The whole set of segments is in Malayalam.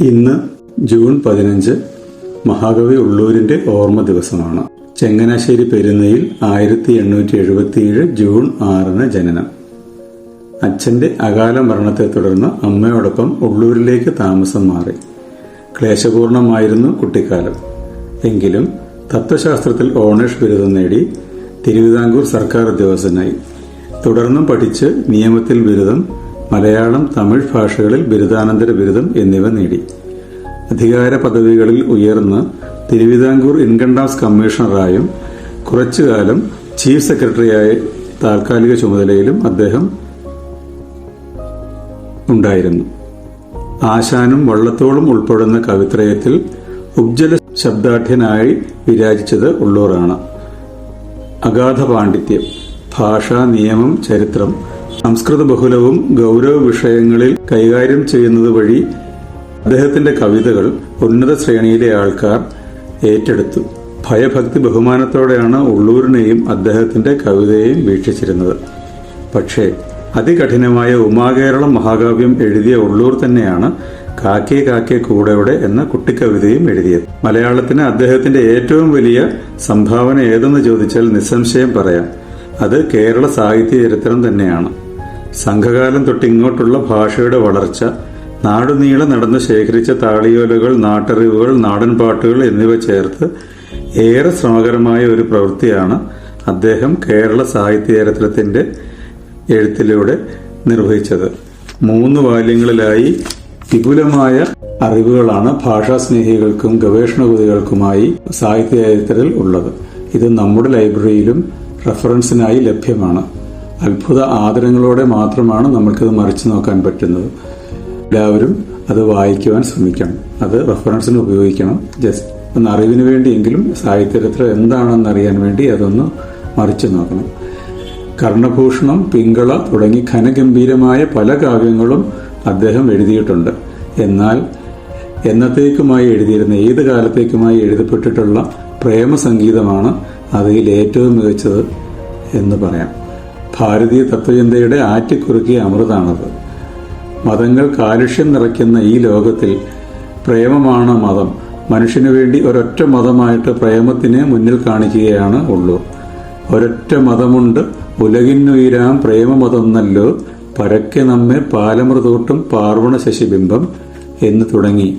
ഇന്ന് ജൂൺ പതിനഞ്ച് മഹാകവി ഉള്ളൂരിന്റെ ഓർമ്മ ദിവസമാണ്. ചെങ്ങനാശ്ശേരി പെരുന്നയിൽ ആയിരത്തി എണ്ണൂറ്റി എഴുപത്തിയേഴ് ജൂൺ ആറിന് ജനനം. അച്ഛന്റെ അകാല മരണത്തെ തുടർന്ന് അമ്മയോടൊപ്പം ഉള്ളൂരിലേക്ക് താമസം മാറി. ക്ലേശപൂർണമായിരുന്നു കുട്ടിക്കാലം. എങ്കിലും തത്വശാസ്ത്രത്തിൽ ഓണേഴ്സ് ബിരുദം നേടി തിരുവിതാംകൂർ സർക്കാർ ഉദ്യോഗസ്ഥനായി. തുടർന്നും പഠിച്ച് നിയമത്തിൽ ബിരുദം മലയാളം തമിഴ് ഭാഷകളിൽ ബിരുദാനന്തര ബിരുദം എന്നിവ നേടി. അധികാര പദവികളിൽ ഉയർന്ന് തിരുവിതാംകൂർ ഇൻകം ടാക്സ് കമ്മീഷണറായും കുറച്ചുകാലം ചീഫ് സെക്രട്ടറിയായ താൽക്കാലിക ചുമതലയിലും അദ്ദേഹം ഉണ്ടായിരുന്നു. ആശാനും വള്ളത്തോളും ഉൾപ്പെടുന്ന കവിത്രയത്തിൽ ഉജ്ജ്വല ശബ്ദാഠ്യനായി വിരാജിച്ചത് ഉള്ളൂറാണ്. അഗാധ പാണ്ഡിത്യം ഭാഷ നിയമം ചരിത്രം സംസ്കൃത ബഹുലവും ഗൗരവ വിഷയങ്ങളിൽ കൈകാര്യം ചെയ്യുന്നത് വഴി അദ്ദേഹത്തിന്റെ കവിതകൾ ഉന്നത ശ്രേണിയിലെ ആൾക്കാർ ഏറ്റെടുത്തു. ഭയഭക്തി ബഹുമാനത്തോടെയാണ് ഉള്ളൂരിനെയും അദ്ദേഹത്തിന്റെ കവിതയെയും വീക്ഷിച്ചിരുന്നത്. പക്ഷേ അതികഠിനമായ ഉമാകേരളം മഹാകാവ്യം എഴുതിയ ഉള്ളൂർ തന്നെയാണ് കാക്കേ കാക്കേ കൂടെയുടെ എന്ന കുട്ടിക്കവിതയും എഴുതിയത്. മലയാളത്തിന് അദ്ദേഹത്തിന്റെ ഏറ്റവും വലിയ സംഭാവന ഏതെന്ന് ചോദിച്ചാൽ നിസ്സംശയം പറയാം. അത് കേരള സാഹിത്യ ചരിത്രം തന്നെയാണ്. സംഘകാലം തൊട്ടിങ്ങോട്ടുള്ള ഭാഷയുടെ വളർച്ച നാടുനീളെ നടന്ന് ശേഖരിച്ച താളിയോലകൾ നാട്ടറിവുകൾ നാടൻ പാട്ടുകൾ എന്നിവ ചേർത്ത് ഏറെ ശ്രമകരമായ ഒരു പ്രവൃത്തിയാണ് അദ്ദേഹം കേരള സാഹിത്യ ചരിത്രത്തിന്റെ എഴുത്തിലൂടെ നിർവഹിച്ചത്. മൂന്ന് ബാല്യങ്ങളിലായി വിപുലമായ അറിവുകളാണ് ഭാഷാസ്നേഹികൾക്കും ഗവേഷണകുതികൾക്കുമായി സാഹിത്യ ചരിത്രത്തിൽ ഉള്ളത്. ഇത് നമ്മുടെ ലൈബ്രറിയിലും റെഫറൻസിനായി ലഭ്യമാണ്. അത്ഭുത ആദരങ്ങളോടെ മാത്രമാണ് നമ്മൾക്കത് മറിച്ചു നോക്കാൻ പറ്റുന്നത്. എല്ലാവരും അത് വായിക്കുവാൻ ശ്രമിക്കണം. അത് റെഫറൻസിന് ഉപയോഗിക്കണം. ജസ്റ്റ് ഒന്ന് അറിവിന് വേണ്ടിയെങ്കിലും സാഹിത്യചരിത്രം എന്താണെന്ന് അറിയാൻ വേണ്ടി അതൊന്ന് മറിച്ചു നോക്കണം. കർണഭൂഷണം പിങ്കള തുടങ്ങി ഘനഗംഭീരമായ പല കാവ്യങ്ങളും അദ്ദേഹം എഴുതിയിട്ടുണ്ട്. എന്നാൽ എന്നത്തേക്കുമായി എഴുതിയിരുന്ന ഏത് കാലത്തേക്കുമായി എഴുതപ്പെട്ടിട്ടുള്ള പ്രേമസംഗീതമാണ് അതിൽ ഏറ്റവും മികച്ചത് എന്ന് പറയാം. ഭാരതീയ തത്വചിന്തയുടെ ആറ്റിക്കുറുക്കിയ അമൃതാണത്. മതങ്ങൾ കാലുഷ്യം നിറയ്ക്കുന്ന ഈ ലോകത്തിൽ പ്രേമമാണ് മതം. മനുഷ്യനു വേണ്ടി ഒരൊറ്റ മതമായിട്ട് പ്രേമത്തിനെ മുന്നിൽ കാണിക്കുകയാണ് ഉള്ളൂ. ഒരൊറ്റ മതമുണ്ട്. ഉലകിന്നുയിരാം പ്രേമമതൊന്നല്ലോ. പരക്കെ നമ്മെ പാലമൃതോട്ടും പാർവണ ശശിബിംബം എന്ന് തുടങ്ങി.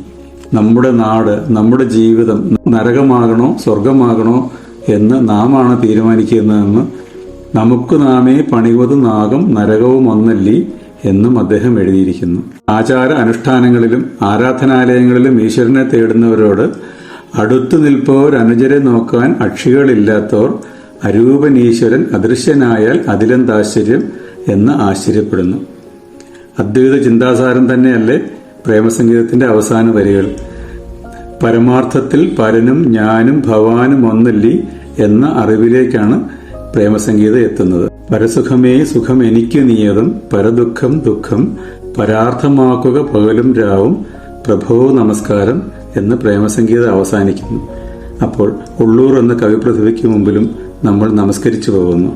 നമ്മുടെ നാട് നമ്മുടെ ജീവിതം നരകമാകണോ സ്വർഗമാകണോ എന്ന് നാമാണ് തീരുമാനിക്കുന്നതെന്ന് നമുക്ക് നാമേ പണിവത് നാഗം നരകവും ഒന്നല്ലി എന്നും അദ്ദേഹം എഴുതിയിരിക്കുന്നു. ആചാര അനുഷ്ഠാനങ്ങളിലും ആരാധനാലയങ്ങളിലും ഈശ്വരനെ തേടുന്നവരോട് അടുത്തു നിൽപ്പവർ അനുജരെ നോക്കാൻ അക്ഷികളില്ലാത്തവർ അരൂപൻ ഈശ്വരൻ അദൃശ്യനായാൽ അതിലെന്താശ്ചര്യം എന്ന് ആശ്ചര്യപ്പെടുന്നു. അദ്വൈത ചിന്താസാരം തന്നെയല്ലേ പ്രേമസംഗീതത്തിന്റെ അവസാന വരികൾ. പരമാർത്ഥത്തിൽ പരനും ഞാനും ഭവാനും ഒന്നല്ലി എന്ന അറിവിലേക്കാണ് പ്രേമസംഗീതം എത്തുന്നത്. പരസുഖമേ സുഖം എനിക്ക് നിയതം പരദുഃഖം ദുഃഖം പരാർത്ഥമാക്കുക പകലും രാവും പ്രഭോ നമസ്കാരം എന്ന് പ്രേമസംഗീതം അവസാനിക്കുന്നു. അപ്പോൾ ഉള്ളൂർ എന്ന കവിപ്രതിഭയ്ക്ക് മുമ്പിലും നമ്മൾ നമസ്കരിച്ചു പോകുന്നു.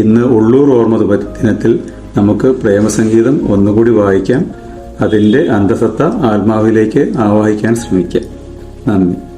ഇന്ന് ഉള്ളൂർ ഓർമ്മ ദിനത്തിൽ നമുക്ക് പ്രേമസംഗീതം ഒന്നുകൂടി വായിക്കാം. അതിന്റെ അന്തസത്ത ആത്മാവിലേക്ക് ആവാഹിക്കാൻ ശ്രമിക്കാം. നന്ദി.